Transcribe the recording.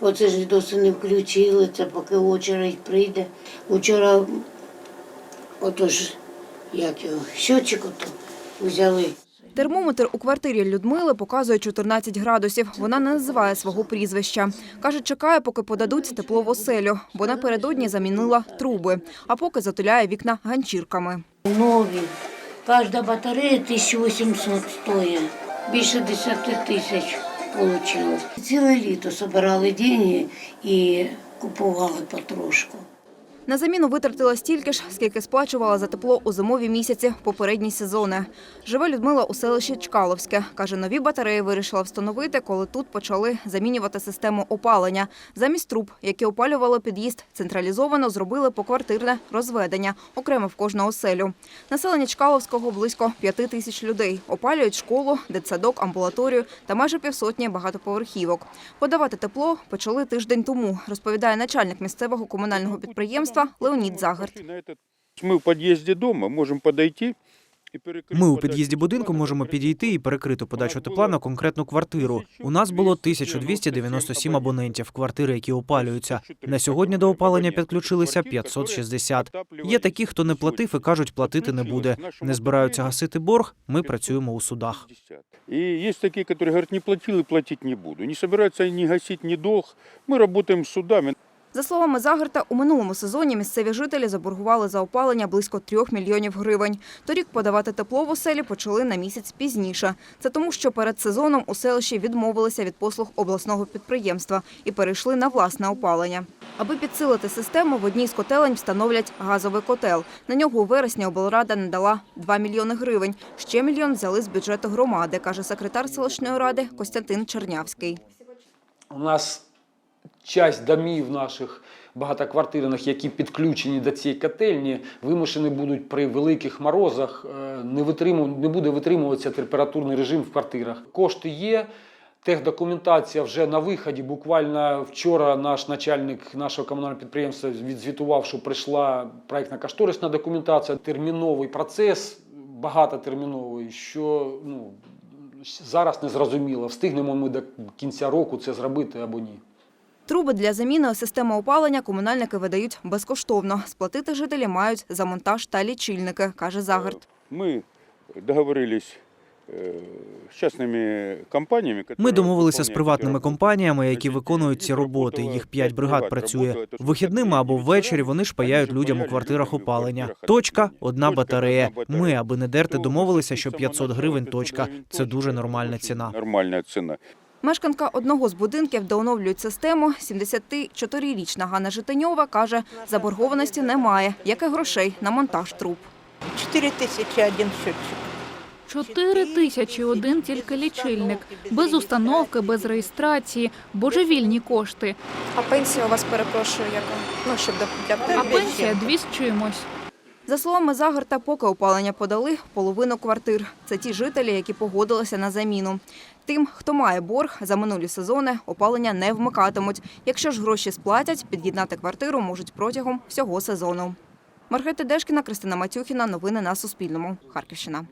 Оце ж досі не включили, це поки очередь прийде. Вчора отож, як його, щотчик ото взяли. Термометр у квартирі Людмили показує 14 градусів. Вона не називає свого прізвища. Каже, чекає, поки подадуть тепло в оселю, бо напередодні замінила труби, а поки затуляє вікна ганчірками. Нові. Кожна батарея 1800 стоїть. Більше 10 тисяч вийшло. Ціле літо збирали гроші і купували потрошку. На заміну витратила стільки ж, скільки сплачувала за тепло у зимові місяці попередні сезони. Живе Людмила у селищі Чкаловське. Каже, нові батареї вирішила встановити, коли тут почали замінювати систему опалення. Замість труб, які опалювали під'їзд, централізовано зробили поквартирне розведення, окремо в кожну оселю. Населення Чкаловського близько п'яти тисяч людей. Опалюють школу, дитсадок, амбулаторію та майже півсотні багатоповерхівок. Подавати тепло почали тиждень тому, розповідає начальник місцевого комунального підприємства Леонід Загард. Мы в подъезде дома можем подойти и перекрыть Ми у подачу під'їзді будинку тепла на можемо квартиру. підійти і перекрити подачу тепла на конкретну квартиру. У нас було 1297 абонентів, квартири, які опалюються. На сьогодні до опалення підключилися 560. Є такі, хто не платив і кажуть, платити не буде. Не збираються гасити борг. Ми працюємо у судах. И есть такие, которые говорят, не платил и платить не буду. Не собираются ни гасить ни долг. Мы работаем с судами. За словами Загарта, у минулому сезоні місцеві жителі заборгували за опалення близько трьох мільйонів гривень. Торік подавати тепло в оселі почали на місяць пізніше. Це тому, що перед сезоном у селищі відмовилися від послуг обласного підприємства і перейшли на власне опалення. Аби підсилити систему, в одній з котелень встановлять газовий котел. На нього у вересні облрада надала 2 мільйони гривень. Ще мільйон взяли з бюджету громади, каже секретар селищної ради Костянтин Чернявський. У нас часть домів наших багатоквартирних, які підключені до цієї котельні, вимушені будуть при великих морозах е, не витриму- не буде витримуватися температурний режим в квартирах. Кошти є. Техдокументація вже на виході. Буквально вчора наш начальник нашого комунального підприємства відзвітував, що прийшла проектна кошторисна документація, терміновий процес, багатотерміновий, що ну, зараз не зрозуміло, встигнемо ми до кінця року це зробити або ні. Труби для заміни системи опалення комунальники видають безкоштовно. Сплатити жителі мають за монтаж та лічильники, каже Загард. Мы договорились э, с частными компаниями. Ми которые домовилися з выполняют приватними эти компаніями, які Значить, виконують ці їх роботи. робота Їх п'ять бригад приват працює. робота, це Вихідними або ввечері вони ж паяють людям у квартирах опалення. Точка одна батарея. Ми, аби не дерти, домовилися, що 500 гривень точка. Це дуже нормальна ціна. Нормальна ціна. Мешканка одного з будинків, де оновлюють систему, 74-річна Ганна Житиньова, каже, заборгованості немає, як і грошей на монтаж труб. 4 тисячі один счетчик. Чотири тисячі один тільки лічильник, без установки, без реєстрації, божевільні кошти. А пенсія у вас перепрошую, яка? Ну, щоб для, для А пенсія дві з чимось. За словами Загарта, поки опалення подали половину квартир. Це ті жителі, які погодилися на заміну. Тим, хто має борг за минулі сезони, опалення не вмикатимуть. Якщо ж гроші сплатять, під'єднати квартиру можуть протягом всього сезону. Маргарита Дешкіна, Кристина Матюхіна. Новини на Суспільному. Харківщина.